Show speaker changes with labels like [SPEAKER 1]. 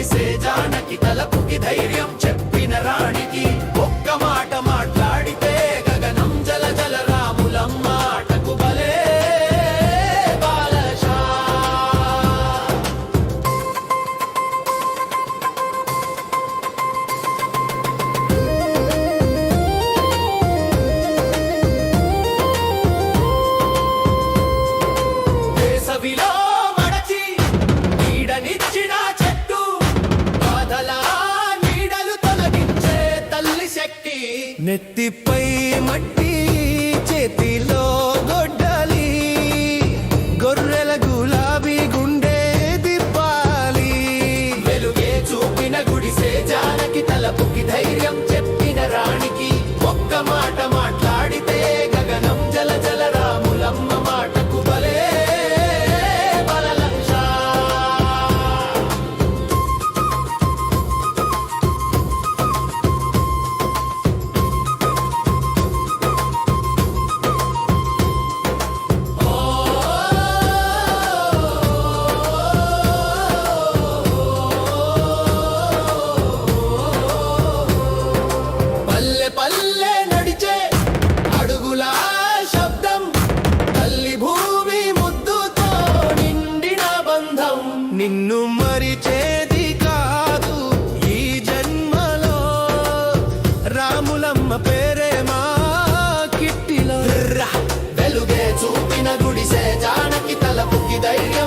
[SPEAKER 1] చూపిన జానకి తలపుకి ధైర్యం చెప్పిన రాణికి ఒక్క మాట మాట్లాడితే గగనం జల జల రాములం మాటకు బలే బాలశా. వేసవిలో
[SPEAKER 2] నెత్తిపై మట్టి చేతిలో గొడ్డలి. గొర్రెల గులాబీ గుండె దిప్పాలి.
[SPEAKER 1] వెలుగే చూపిన గుడిసే జానకి తలపుకి ధైర్యం చెప్పిన రాణికి ఒక్క మాట
[SPEAKER 2] నిన్ను మరిచేది కాదు ఈ జన్మలో. రాములమ్మ పేరే మా కిట్టిలో.
[SPEAKER 1] వెలుగే చూపిన గుడిసే జానకి తలపుకి ధైర్యం.